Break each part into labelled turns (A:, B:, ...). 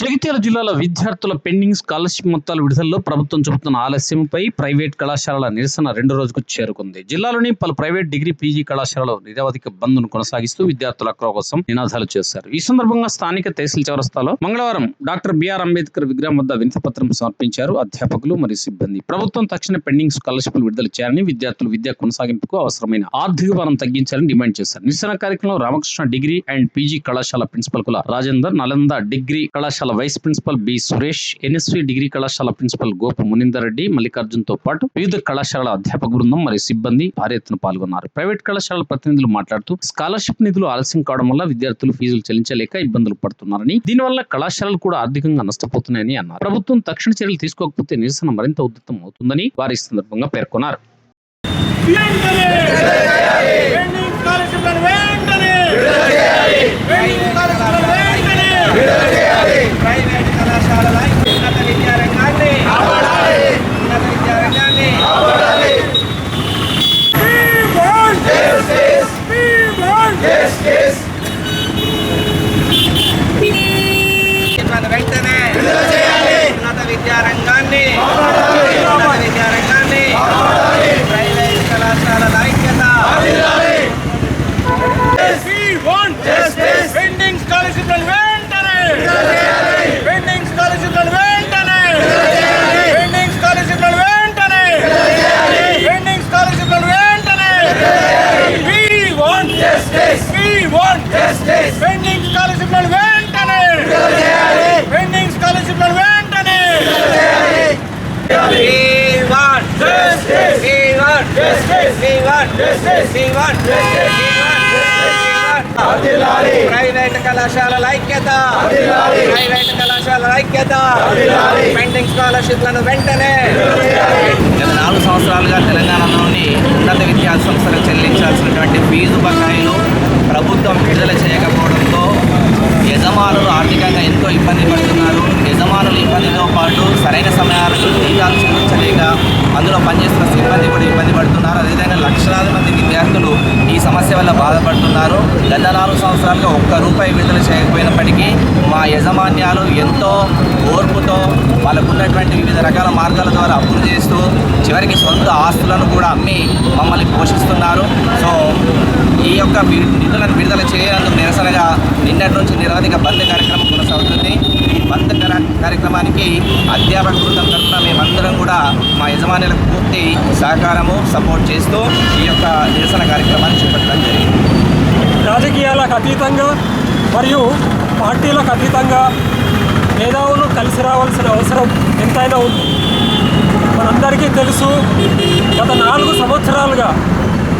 A: జగిత్యాల జిల్లాలో విద్యార్థుల pending scholarship మొత్తాల విడుదలలో ప్రభుత్వం చెబుతున్న ఆలస్యంపై ప్రైవేట్ కళాశాలల నిరసన రెండు రోజుకు చేరుకుంది. జిల్లాలోని పలు ప్రైవేట్ డిగ్రీ పీజీ కళాశాలలో నిరవధిక బంద్ను కొనసాగిస్తూ విద్యార్థుల హక్కుల కోసం నినాదాలు చేశారు. ఈ సందర్భంగా స్థానిక తహసీల్ చౌరస్తాలో మంగళవారం డాక్టర్ బిఆర్ అంబేద్కర్ విగ్రహం వద్ద వినతిపత్రం సమర్పించారు అధ్యాపకులు మరియు సిబ్బంది. ప్రభుత్వం తక్షణ పెండింగ్ స్కాలర్షిప్లు విడుదల చేయాలని విద్యార్థులు విద్య కొనసాగింపుకు అవసరమైన ఆర్థిక భారం తగ్గించాలని డిమాండ్ చేశారు. నిరసన కార్యక్రమంలో రామకృష్ణ డిగ్రీ అండ్ పీజీ కళాశాల ప్రిన్సిపల్ కుల రాజేందర్ నలంద డిగ్రీ కళాశాల vice principal B Suresh NSV degree కళాశాల ప్రిన్సిపల్ గోపు మునిందర్ రెడ్డి మల్లికార్జున్తో పాటు వివిధ కళాశాల అధ్యాపక బృందం మరియు సిబ్బంది భారీ ఎత్తున పాల్గొన్నారు. ప్రైవేట్ కళాశాల ప్రతినిధులు మాట్లాడుతూ స్కాలర్షిప్ నిధులు ఆలస్యం కావడం వల్ల విద్యార్థులు ఫీజులు చెల్లించలేక ఇబ్బందులు పడుతున్నారని దీనివల్ల కళాశాలలు కూడా ఆర్థికంగా నష్టపోతున్నాయని అన్నారు. ప్రభుత్వం తక్షణ చర్యలు తీసుకోకపోతే నిరసన మరింత ఉధృతం అవుతుందని వారి సందర్భంగా పేర్కొన్నారు.
B: వెంటనే! ప్రైవేట్ కళాశాలల ఉన్నత విద్యారంగాన్ని ఉన్నత విద్యారంగాన్ని వెంటనే ఉన్నత విద్యారంగాన్ని ఉన్నత విద్యారంగాన్ని ప్రైవేట్ కళాశాలల ఐక్యత పెండింగ్ స్కాలర్షిప్లను వెంటనే పెండింగ్ స్కాలర్షిప్లను వెంటనే పెండింగ్ స్కాలర్షిప్లను వెంటనే పెండింగ్ స్కాలర్షిప్లను వెంటనే We want పెండింగ్ స్కాలర్షిప్లను వెంటనే. పెండింగ్ స్కాలర్షిప్లను వెంటనే. ప్రైవేట్ కళాశాలల ఐక్యత. ప్రైవేట్ కళాశాలల ఐక్యత. పెండింగ్ స్కాలర్షిప్లను వెంటనే.
C: గత నాలుగు సంవత్సరాలుగా తెలంగాణలోని ఉన్నత విద్యా సంస్థలకు చెల్లించాల్సినటువంటి ఫీజు బకాయిలు ప్రభుత్వం విడుదల చేయకపోవడంతో యజమానులు ఆర్థికంగా ఎంతో ఇబ్బంది పడుతున్నారు. యజమానుల ఇబ్బందితో పాటు సరైన సమయాలకు జీతాలు చెల్లించలేక అందులో పనిచేస్తున్న సిబ్బంది కూడా ఇబ్బంది పడుతున్నారు. అదేవిధంగా లక్షలాది మంది విద్యార్థులు ఈ సమస్య వల్ల బాధపడుతున్నారు. గత నాలుగు సంవత్సరాలుగా ఒక్క రూపాయి విడుదల చేయకపోయినప్పటికీ మా యజమాన్యాలు ఎంతో ఓర్పు వాళ్ళకు ఉన్నటువంటి వివిధ రకాల మార్గాల ద్వారా అప్పులు చేస్తూ చివరికి సొంత ఆస్తులను కూడా అమ్మి మమ్మల్ని పోషిస్తున్నారు. సో ఈ యొక్క నిధులను విడుదల చేయనందుకు నిరసనగా నిన్నటి నుంచి నిరవధిక బంద్ కార్యక్రమం కొనసాగుతుంది. ఈ బంద్ కార్యక్రమానికి అధ్యాపక బృందం తరఫున మేమందరం కూడా మా యజమానులకు పూర్తి సహకారము సపోర్ట్ చేస్తూ ఈ యొక్క నిరసన కార్యక్రమాన్ని చేపట్టడం జరిగింది.
D: రాజకీయాలకు అతీతంగా మరియు పార్టీలకు అతీతంగా మేధావులు కలిసి రావాల్సిన అవసరం ఎంతైనా ఉంది. మనందరికీ తెలుసు గత నాలుగు సంవత్సరాలుగా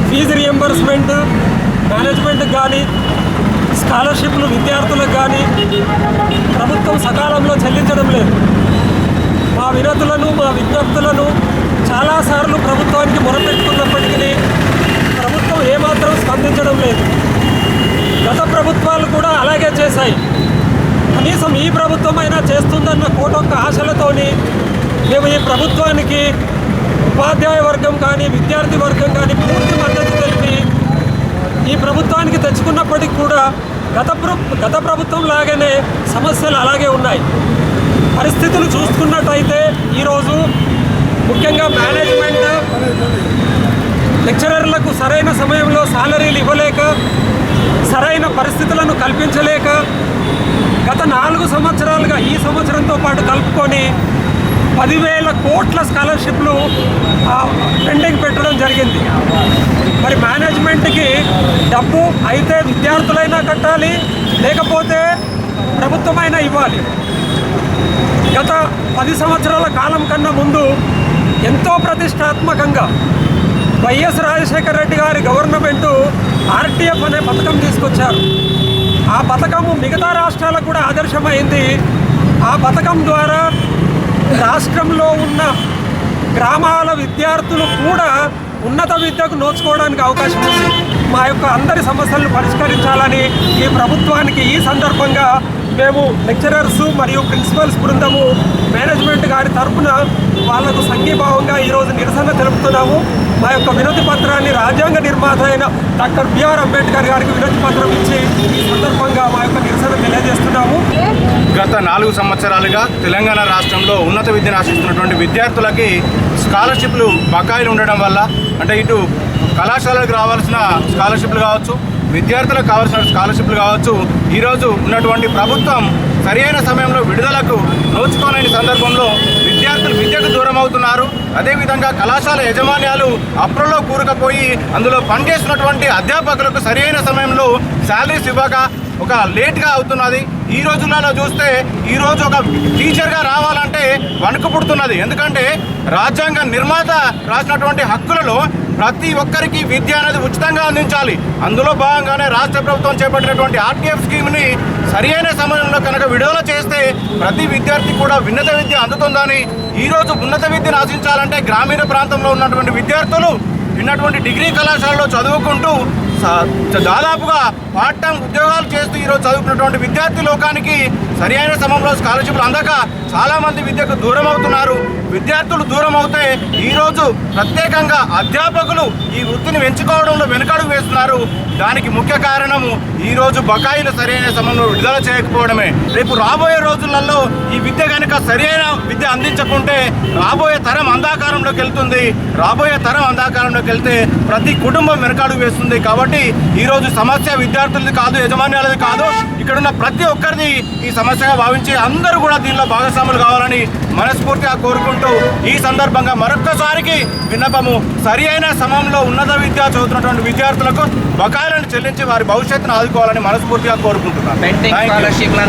D: ఫీజు రియంబర్స్మెంట్ మేనేజ్మెంట్కి కానీ స్కాలర్షిప్లు విద్యార్థులకు కానీ ప్రభుత్వం సకాలంలో చెల్లించడం లేదు. మా వినతులను మా విజ్ఞప్తులను చాలాసార్లు ప్రభుత్వానికి మొరపెట్టుకున్నప్పటికీ ప్రభుత్వం ఏమాత్రం స్పందించడం లేదు గత ప్రభుత్వాలు కూడా అలాగే చేశాయి కనీసం ఈ ప్రభుత్వం అయినా చేస్తుందన్న కోటొక్క ఆశలతోని మేము ఈ ప్రభుత్వానికి ఉపాధ్యాయ వర్గం కానీ విద్యార్థి వర్గం కానీ పూర్తి మద్దతు తెలిపి ఈ ప్రభుత్వానికి తెచ్చుకున్నప్పటికీ కూడా గత ప్ర గత ప్రభుత్వం లాగానే సమస్యలు అలాగే ఉన్నాయి. పరిస్థితులు చూసుకున్నట్టయితే ఈరోజు ముఖ్యంగా మేనేజ్మెంట్ లెక్చరర్లకు సరైన సమయంలో సాలరీలు ఇవ్వలేక సరైన పరిస్థితులను కల్పించలేక గత నాలుగు సంవత్సరాలుగా ఈ సంవత్సరంతో పాటు కలుపుకొని పదివేల కోట్ల స్కాలర్షిప్లు పెండింగ్ పెట్టడం జరిగింది. మరి మేనేజ్మెంట్కి డబ్బు అయితే విద్యార్థులైనా కట్టాలి లేకపోతే ప్రభుత్వమైనా ఇవ్వాలి. గత పది సంవత్సరాల కాలం కన్నా ముందు ఎంతో ప్రతిష్టాత్మకంగా వైఎస్ రాజశేఖర రెడ్డి గారి గవర్నమెంటు ఆర్టీఎఫ్ అనే పథకం తీసుకొచ్చారు. ఆ పథకము మిగతా రాష్ట్రాలకు కూడా ఆదర్శమైంది. ఆ పథకం ద్వారా రాష్ట్రంలో ఉన్న గ్రామాల విద్యార్థులు కూడా ఉన్నత విద్యకు నోచుకోవడానికి అవకాశం ఉంది. మా యొక్క అందరి సమస్యలను పరిష్కరించాలని ఈ ప్రభుత్వానికి ఈ సందర్భంగా మేము లెక్చరర్స్ మరియు ప్రిన్సిపల్స్ బృందము మేనేజ్మెంట్ గారి తరఫున వాళ్ళకు సంఘీభావంగా ఈరోజు నిరసన తెలుపుతున్నాము. మా యొక్క వినతి పత్రాన్ని రాజ్యాంగ నిర్మాత అయిన డాక్టర్ బిఆర్ అంబేద్కర్ గారికి వినతి పత్రం ఇచ్చి ఈ సందర్భంగా మా యొక్క నిరసన తెలియజేస్తున్నాము.
E: గత నాలుగు సంవత్సరాలుగా తెలంగాణ రాష్ట్రంలో ఉన్నత విద్యను ఆశిస్తున్నటువంటి విద్యార్థులకి స్కాలర్షిప్లు బకాయిలు ఉండడం వల్ల అంటే ఇటు కళాశాలకు రావాల్సిన స్కాలర్షిప్లు కావచ్చు విద్యార్థులకు కావాల్సిన స్కాలర్షిప్లు కావచ్చు ఈరోజు ఉన్నటువంటి ప్రభుత్వం సరైన సమయంలో విడుదలకు నోచుకోలేని సందర్భంలో విద్యార్థులు విద్యకు దూరం అవుతున్నారు. అదేవిధంగా కళాశాల యజమాన్యాలు అప్రలో కూరుకుపోయి అందులో పనిచేసినటువంటి అధ్యాపకులకు సరైన సమయంలో శాలరీస్ ఇవ్వక ఒక లేట్గా అవుతున్నది. ఈ రోజులలో చూస్తే ఈరోజు ఒక టీచర్గా రావాలంటే వణుకు పుడుతున్నది. ఎందుకంటే రాజ్యాంగ నిర్మాత రాసినటువంటి హక్కులలో ప్రతి ఒక్కరికి విద్య అనేది ఉచితంగా అందించాలి. అందులో భాగంగానే రాష్ట్ర ప్రభుత్వం చేపట్టినటువంటి ఆర్టీఎఫ్ స్కీమ్ని సరియైన సమయంలో కనుక విడుదల చేస్తే ప్రతి విద్యార్థి కూడా ఉన్నత విద్య అందుతుందని ఈరోజు ఉన్నత విద్యను ఆశించాలంటే గ్రామీణ ప్రాంతంలో ఉన్నటువంటి విద్యార్థులు ఉన్నటువంటి డిగ్రీ కళాశాలలో చదువుకుంటూ దాదాపుగా పార్ట్ టైం ఉద్యోగాలు చేస్తూ ఈరోజు చదువుకున్నటువంటి విద్యార్థి లోకానికి సరి అయిన సమయంలో స్కాలర్షిప్లు అందక చాలామంది విద్యకు దూరం అవుతున్నారు విద్యార్థులు దూరం అవుతే ఈరోజు ప్రత్యేకంగా అధ్యాపకులు ఈ వృత్తిని ఎంచుకోవడంలో వెనుకడుగు వేస్తున్నారు. దానికి ముఖ్య కారణము ఈరోజు బకాయిలు సరైన సమయంలో విడుదల చేయకపోవడమే. రేపు రాబోయే రోజులలో ఈ విద్య కనుక సరైన విద్య అందించకుంటే రాబోయే తర అంధాకారంలోకి వెళ్తుంది. రాబోయే తరం అంధాకారంలోకి వెళ్తే ప్రతి కుటుంబం వెనకాడుగు వేస్తుంది. కాబట్టి ఈరోజు సమస్య విద్యార్థులది కాదు యజమాన్యాలది కాదు. ఇక్కడున్న ప్రతి ఒక్కరిది ఈ సమస్యగా భావించి అందరూ కూడా దీనిలో భాగస్వాములు కావాలని మనస్ఫూర్తిగా కోరుకుంటూ ఈ సందర్భంగా మరొక్కసారికి విన్నపము. సరి అయిన సమయంలో ఉన్నత విద్య చదువుతున్నటువంటి విద్యార్థులకు బకాయిలను చెల్లించి వారి భవిష్యత్తును ఆదుకోవాలని మనస్ఫూర్తిగా కోరుకుంటున్నాను.